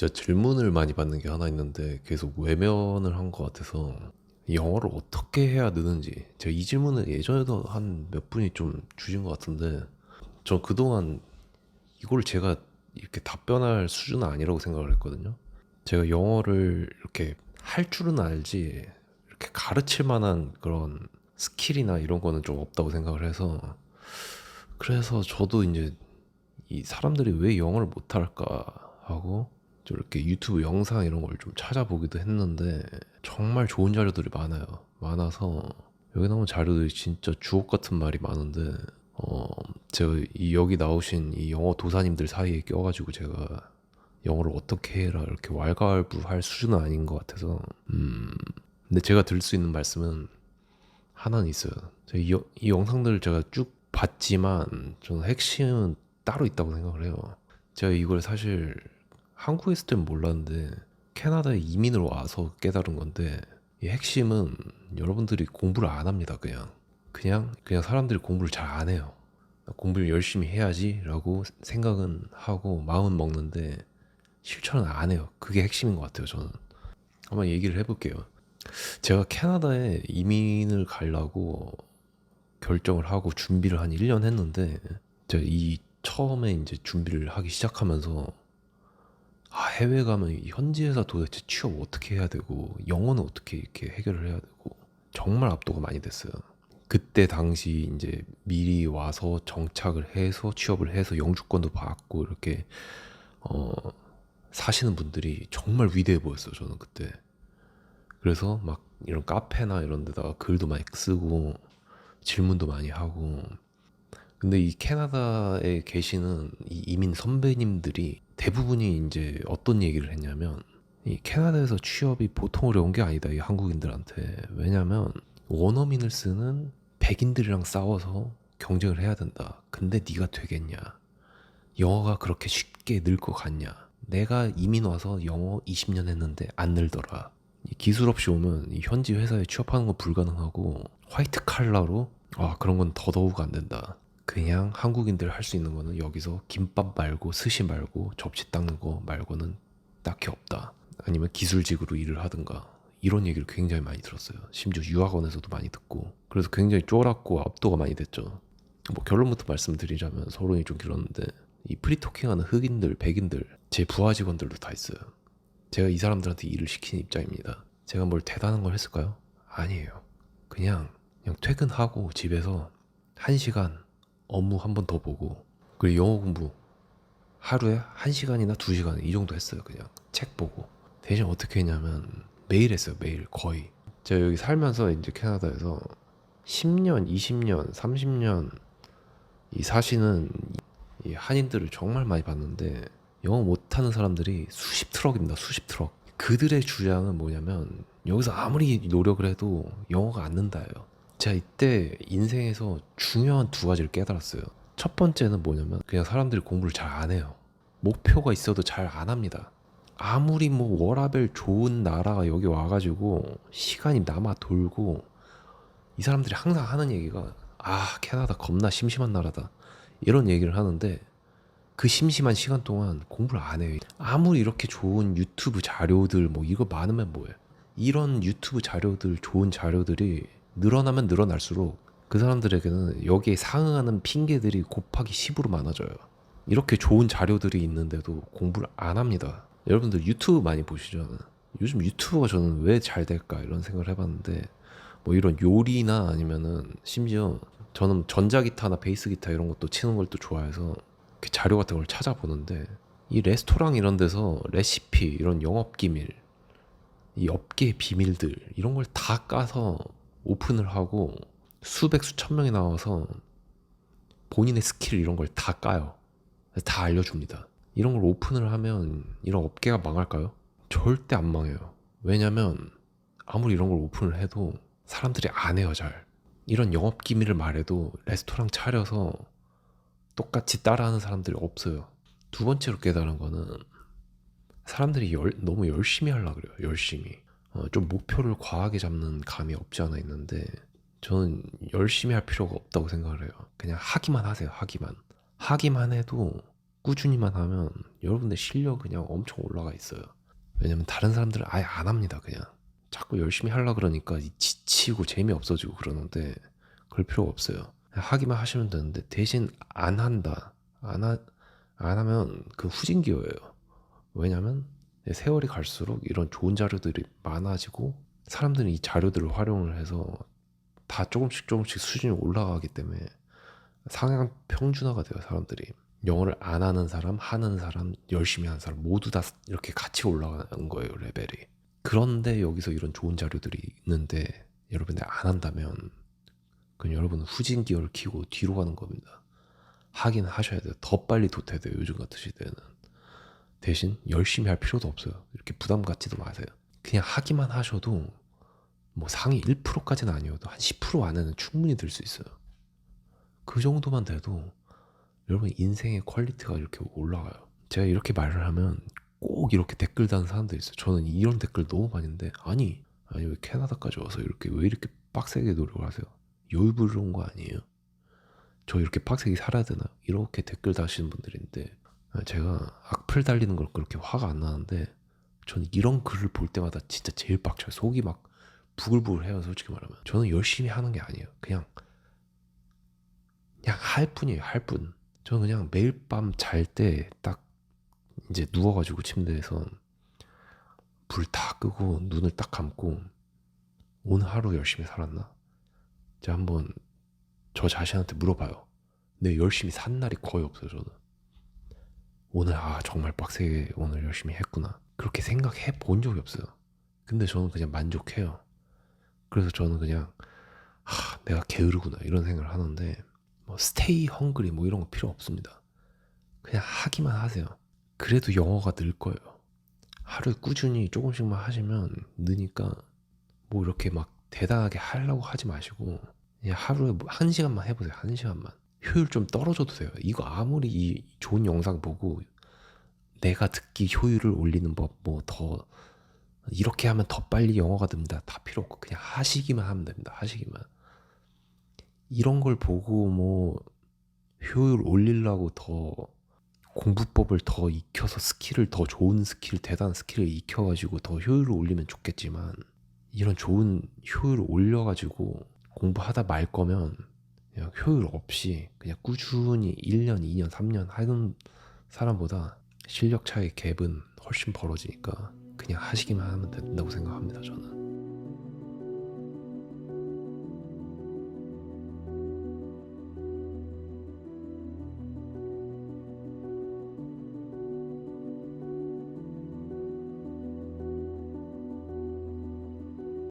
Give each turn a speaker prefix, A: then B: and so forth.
A: 제가 질문을 많이 받는 게 하나 있는데 계속 외면을 한 것 같아서 이 영어를 어떻게 해야 느는지 제가 이 질문을 예전에도 한 몇 분이 좀 주신 것 같은데 저 그동안 이걸 제가 이렇게 답변할 수준은 아니라고 생각을 했거든요. 제가 영어를 이렇게 할 줄은 알지 이렇게 가르칠 만한 그런 스킬이나 이런 거는 좀 없다고 생각을 해서 그래서 저도 이제 이 사람들이 왜 영어를 못할까 하고 좀 이렇게 유튜브 영상 이런 걸 좀 찾아보기도 했는데 정말 좋은 자료들이 많아요. 많아서 여기 나온 자료들이 진짜 주옥 같은 말이 많은데 어 제가 이 여기 나오신 이 영어 도사님들 사이에 껴가지고 제가 영어를 어떻게 해라 이렇게 왈가왈부할 수준은 아닌 것 같아서 음 근데 제가 드릴 수 있는 말씀은 하나는 있어요. 이, 여- 이 영상들을 제가 쭉 봤지만 저는 핵심은 따로 있다고 생각을 해요. 제가 이걸 사실 한국에 있을 땐 몰랐는데 캐나다에 이민을 와서 깨달은 건데 이 핵심은 여러분들이 공부를 안 합니다. 그냥 그냥 그냥 사람들이 공부를 잘 안 해요. 공부를 열심히 해야지라고 생각은 하고 마음은 먹는데 실천은 안 해요. 그게 핵심인 것 같아요. 저는 한번 얘기를 해볼게요. 제가 캐나다에 이민을 가려고 결정을 하고 준비를 한 1년 했는데 제가 이 처음에 이제 준비를 하기 시작하면서 아, 해외 가면 이 현지에서 도대체 취업 어떻게 해야 되고 영어는 어떻게 이렇게 해결을 해야 되고 정말 압도가 많이 됐어요. 그때 당시 이제 미리 와서 정착을 해서 취업을 해서 영주권도 받고 이렇게 어 사시는 분들이 정말 위대해 보였어요. 저는 그때. 그래서 막 이런 카페나 이런 데다가 글도 많이 쓰고 질문도 많이 하고 근데 이 캐나다에 계시는 이 이민 선배님들이 대부분이 이제 어떤 얘기를 했냐면 이 캐나다에서 취업이 보통 어려운 게 아니다 이 한국인들한테. 왜냐면 원어민을 쓰는 백인들이랑 싸워서 경쟁을 해야 된다. 근데 네가 되겠냐? 영어가 그렇게 쉽게 늘 것 같냐? 내가 이민 와서 영어 20년 했는데 안 늘더라. 이 기술 없이 오면 이 현지 회사에 취업하는 건 불가능하고 화이트 칼라로 아 그런 건 더더욱 안 된다. 그냥 한국인들 할 수 있는 거는 여기서 김밥 말고 스시 말고 접시 닦는 거 말고는 딱히 없다. 아니면 기술직으로 일을 하든가 이런 얘기를 굉장히 많이 들었어요. 심지어 유학원에서도 많이 듣고 그래서 굉장히 쫄았고 압도가 많이 됐죠. 뭐 결론부터 말씀드리자면 서론이 좀 길었는데 이 프리토킹하는 흑인들, 백인들 제 부하 직원들도 다 있어요. 제가 이 사람들한테 일을 시키는 입장입니다. 제가 뭘 대단한 걸 했을까요? 아니에요. 그냥 그냥 퇴근하고 집에서 한 시간 업무 한 번 더 보고 그리고 영어 공부 하루에 한 시간이나 두 시간 이 정도 했어요. 그냥 책 보고 대신 어떻게 했냐면 매일 했어요. 매일 거의 제가 여기 살면서 이제 캐나다에서 10년, 20년, 30년 이 사시는 이 한인들을 정말 많이 봤는데 영어 못하는 사람들이 수십 트럭입니다. 수십 트럭. 그들의 주장은 뭐냐면 여기서 아무리 노력을 해도 영어가 안 는다예요. 제가 이때 인생에서 중요한 두 가지를 깨달았어요. 첫 번째는 뭐냐면 그냥 사람들이 공부를 잘 안 해요. 목표가 있어도 잘 안 합니다. 아무리 뭐 워라벨 좋은 나라가 여기 와가지고 시간이 남아 돌고 이 사람들이 항상 하는 얘기가 아 캐나다 겁나 심심한 나라다 이런 얘기를 하는데 그 심심한 시간 동안 공부를 안 해요. 아무리 이렇게 좋은 유튜브 자료들 뭐 이거 많으면 뭐해. 이런 유튜브 자료들 좋은 자료들이 늘어나면 늘어날수록 그 사람들에게는 여기에 상응하는 핑계들이 곱하기 10으로 많아져요. 이렇게 좋은 자료들이 있는데도 공부를 안 합니다. 여러분들 유튜브 많이 보시죠? 요즘 유튜브가 저는 왜 잘 될까 이런 생각을 해봤는데 뭐 이런 요리나 아니면은 심지어 저는 전자기타나 베이스기타 이런 것도 치는 걸 또 좋아해서 자료 같은 걸 찾아보는데 이 레스토랑 이런 데서 레시피 이런 영업 기밀 이 업계의 비밀들 이런 걸 다 까서 오픈을 하고 수백 수천 명이 나와서 본인의 스킬 이런 걸 다 까요 다 알려줍니다 이런 걸 오픈을 하면 이런 업계가 망할까요? 절대 안 망해요 왜냐면 아무리 이런 걸 오픈을 해도 사람들이 안 해요 잘 이런 영업 기밀을 말해도 레스토랑 차려서 똑같이 따라하는 사람들이 없어요. 두 번째로 깨달은 거는 사람들이 열- 너무 열심히 하려 그래요. 열심히. 어, 좀 목표를 과하게 잡는 감이 없지 않아 있는데 저는 열심히 할 필요가 없다고 생각을 해요. 그냥 하기만 하세요. 하기만. 하기만 해도 꾸준히만 하면 여러분들 실력 그냥 엄청 올라가 있어요. 왜냐면 다른 사람들은 아예 안 합니다. 그냥 자꾸 열심히 하려 그러니까 이 지치고 재미 없어지고 그러는데 그럴 필요가 없어요. 하기만 하시면 되는데 대신 안 한다. 안, 하, 안 하면 그 후진기어예요. 왜냐면 세월이 갈수록 이런 좋은 자료들이 많아지고 사람들이 이 자료들을 활용을 해서 다 조금씩 조금씩 수준이 올라가기 때문에 상향 평준화가 돼요 사람들이. 영어를 안 하는 사람 하는 사람 열심히 하는 사람 모두 다 이렇게 같이 올라가는 거예요 레벨이. 그런데 여기서 이런 좋은 자료들이 있는데 여러분들 안 한다면 그럼 여러분은 후진 기어를 키고 뒤로 가는 겁니다. 하긴 하셔야 돼요. 더 빨리 도태야 돼요 요즘 같은 시대에는 대신 열심히 할 필요도 없어요 이렇게 부담 갖지도 마세요 그냥 하기만 하셔도 뭐 상위 1%까지는 아니어도 한 10% 안에는 충분히 들 수 있어요. 그 정도만 돼도 여러분 인생의 퀄리티가 이렇게 올라가요. 제가 이렇게 말을 하면 꼭 이렇게 댓글 다는 사람들이 있어요. 저는 이런 댓글 너무 많은데 아니 아니 왜 캐나다까지 와서 이렇게 왜 이렇게 빡세게 노력을 하세요? 여유 부르는 거 아니에요? 저 이렇게 빡세게 살아야 되나? 이렇게 댓글 다시는 분들인데 제가 악플 달리는 걸 그렇게 화가 안 나는데 저는 이런 글을 볼 때마다 진짜 제일 빡쳐요. 속이 막 부글부글해요. 솔직히 말하면 저는 열심히 하는 게 아니에요. 그냥 그냥 할 뿐이에요. 할 뿐. 저는 그냥 매일 밤 잘 때 딱 이제 누워가지고 침대에서 불 다 끄고 눈을 딱 감고 오늘 하루 열심히 살았나? 제가 한번 저 자신한테 물어봐요. 내 열심히 산 날이 거의 없어요. 저는 오늘 아 정말 빡세게 오늘 열심히 했구나. 그렇게 생각해 본 적이 없어요. 근데 저는 그냥 만족해요. 그래서 저는 그냥 하, 내가 게으르구나 이런 생각을 하는데 뭐 스테이 헝그리 뭐 이런 거 필요 없습니다. 그냥 하기만 하세요. 그래도 영어가 늘 거예요. 하루에 꾸준히 조금씩만 하시면 느니까 뭐 이렇게 막 대단하게 하려고 하지 마시고 그냥 하루에 뭐한 시간만 해보세요. 한 시간만. 효율 좀 떨어져도 돼요. 이거 아무리 이 좋은 영상 보고 내가 듣기 효율을 올리는 법 뭐 더 이렇게 하면 더 빨리 영어가 됩니다. 다 필요 없고 그냥 하시기만 하면 됩니다. 하시기만. 이런 걸 보고 뭐 효율 올리려고 더 공부법을 더 익혀서 스킬을 더 좋은 스킬, 대단한 스킬을 익혀가지고 더 효율을 올리면 좋겠지만 이런 좋은 효율을 올려가지고 공부하다 말 거면 그냥 효율 없이 그냥 꾸준히 1년, 2년, 3년 하는 사람보다 실력 차이 갭은 훨씬 벌어지니까 그냥 하시기만 하면 된다고 생각합니다 저는